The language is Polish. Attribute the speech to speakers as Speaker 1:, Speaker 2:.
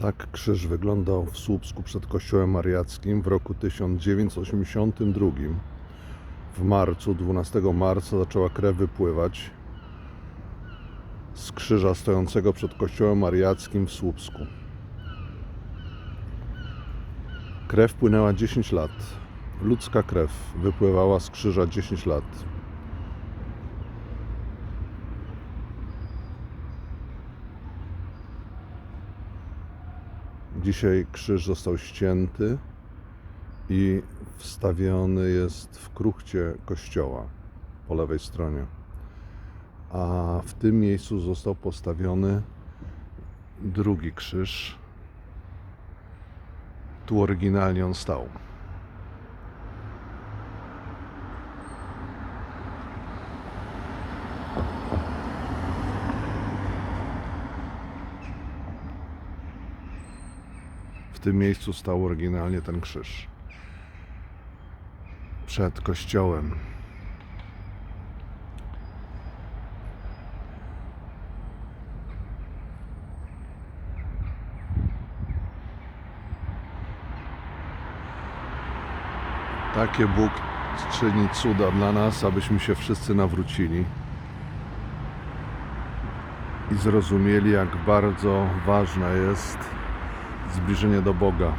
Speaker 1: Tak krzyż wyglądał w Słupsku przed kościołem mariackim w roku 1982. W marcu, 12 marca zaczęła krew wypływać z krzyża stojącego przed kościołem mariackim w Słupsku. Krew płynęła 10 lat. Ludzka krew wypływała z krzyża 10 lat. Dzisiaj krzyż został ścięty i wstawiony jest w kruchcie kościoła po lewej stronie. A w tym miejscu został postawiony drugi krzyż. Tu oryginalnie on stał. W tym miejscu stał oryginalnie ten krzyż. Przed kościołem. Takie Bóg czyni cuda dla nas, abyśmy się wszyscy nawrócili i zrozumieli, jak bardzo ważne jest zbliżenie do Boga.